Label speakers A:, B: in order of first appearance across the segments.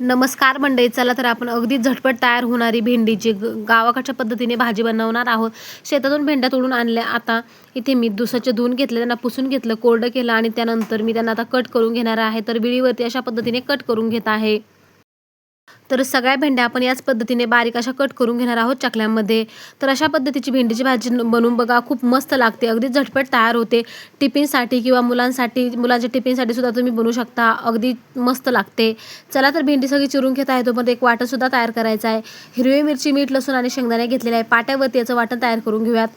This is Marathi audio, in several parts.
A: नमस्कार मंडळी चला तर आपण अगदी झटपट तयार होणारी भेंडीची ग गावाकडच्या पद्धतीने भाजी बनवणार आहोत. शेतातून भेंड्या तोडून आणल्या. आता इथे मी दुसऱ्याचे धुवून घेतले त्यांना पुसून घेतलं कोरडं केलं आणि त्यानंतर मी त्यांना आता कट करून घेणार आहे. तर विळीवरती अशा पद्धतीने कट करून घेत आहे. तर सगळ्या भेंड्या आपण याच पद्धतीने बारीक अशा कट करून घेणार आहोत चकल्यांमध्ये. तर अशा पद्धतीची भेंडीची भाजी बनवून बघा खूप मस्त लागते. अगदी झटपट तयार होते. टिफिनसाठी किंवा मुलांसाठी मुलांच्या टिफिनसाठी सुद्धा तुम्ही बनवू शकता. अगदी मस्त लागते. चला तर भेंडी सगळी चिरून घेत आहे. तोपर्यंत एक वाटणसुद्धा तयार करायचं आहे. हिरवी मिरची मीठ लसूण आणि शेंगदाणे घेतलेले आहे. पाट्यावरती याचं वाटण तयार करून घेऊयात.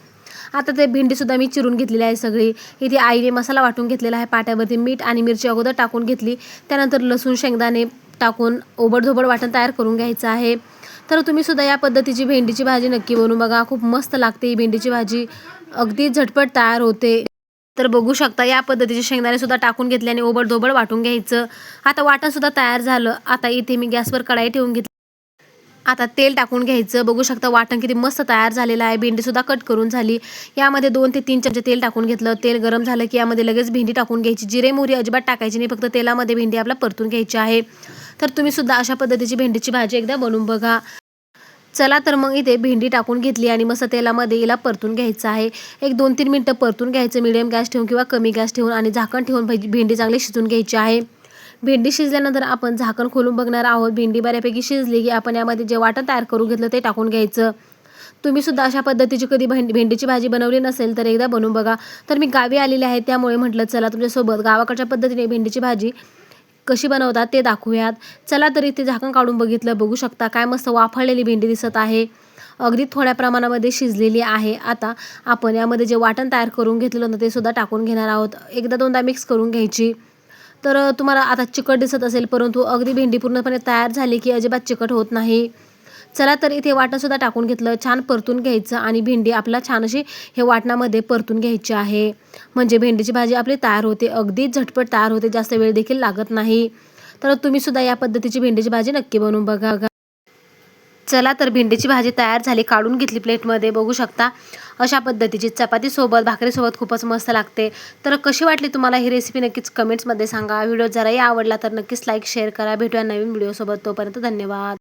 A: आता ते भेंडीसुद्धा मी चिरून घेतलेली आहे सगळी. इथे आईने मसाला वाटून घेतलेला आहे पाट्यावरती. मीठ आणि मिरची अगोदर टाकून घेतली. त्यानंतर लसूण शेंगदाणे टाकून ओबडधोबड वाटण तयार करून घ्यायचं आहे. तर तुम्ही सुद्धा या पद्धतीची भेंडीची भाजी नक्की बनवून बघा. खूप मस्त लागते ही भेंडीची भाजी. अगदी झटपट तयार होते. तर बघू शकता या पद्धतीचे शेंगदाणे सुद्धा टाकून घेतले आणि ओबडधोबड वाटून घ्यायचं. आता वाटण सुद्धा तयार झालं. आता इथे मी गॅसवर कढाई ठेवून घेतली. आता तेल टाकून घ्यायचं. बघू शकता वाटण किती मस्त तयार झालेलं आहे. भेंडीसुद्धा कट करून झाली. यामध्ये दोन ते तीन चमचे तेल टाकून घेतलं. तेल गरम झालं की यामध्ये लगेच भेंडी टाकून घ्यायची. जिरे मोहरी अजिबात टाकायची नाही. फक्त तेलामध्ये भेंडी आपला परतून घ्यायची आहे. तर तुम्ही सुद्धा अशा पद्धतीची भेंडीची भाजी एकदा बनवून बघा. चला तर मग इथे भेंडी टाकून घेतली आणि मस्त तेलामध्ये हिला परतून घ्यायचं आहे. एक दोन तीन मिनटं परतून घ्यायचं मिडियम गॅस ठेवून किंवा कमी गॅस ठेवून आणि झाकण ठेवून भेंडी चांगली शिजून घ्यायची आहे. भेंडी शिजल्यानंतर आपण झाकण खोलून बघणार आहोत. भेंडी बऱ्यापैकी शिजली की आपण यामध्ये जे वाटण तयार करून घेतलं ते टाकून घ्यायचं. तुम्ही सुद्धा अशा पद्धतीची कधी भेंडी भेंडीची भाजी बनवली नसेल तर एकदा बनवून बघा. तर मी गावी आलेले आहे त्यामुळे म्हटलं चला तुमच्यासोबत गावाकडच्या पद्धतीने भेंडीची भाजी कशी बनवतात ते दाखवूयात. चला तर इथे झाकण काढून बघितलं बघू शकता काय मस्त वाफळलेली भेंडी दिसत आहे. अगदी थोड्या प्रमाणामध्ये शिजलेली आहे. आता आपण यामध्ये जे वाटण तयार करून घेतलेलं होतं ते सुद्धा टाकून घेणार आहोत. एकदा दोनदा मिक्स करून घ्यायची. तर तुम्हाला आता चिकट दिसत असेल परंतु अगदी भेंडी पूर्णपणे तयार झाली की अजिबात चिकट होत नाही. चला तर इथे वाटणसुद्धा टाकून घेतलं. छान परतून घ्यायचं आणि भेंडी आपला छान अशी हे वाटणामध्ये परतून घ्यायची आहे. म्हणजे भेंडीची भाजी आपली तयार होते. अगदी झटपट तयार होते. जास्त वेळ देखील लागत नाही. तर तुम्ही सुद्धा या पद्धतीची भेंडीची भाजी नक्की बनवून बघा. चला तर भेंडीची भाजी तयार झाली. काढून घेतली प्लेटमध्ये. बघू शकता अशा पद्धतीची चपातीसोबत भाकरीसोबत खूपच मस्त लागते. तर कशी वाटली तुम्हाला ही रेसिपी नक्कीच कमेंट्समध्ये सांगा. व्हिडिओ जराही आवडला तर नक्कीच लाईक शेअर करा. भेटूया नवीन व्हिडिओसोबत तोपर्यंत धन्यवाद.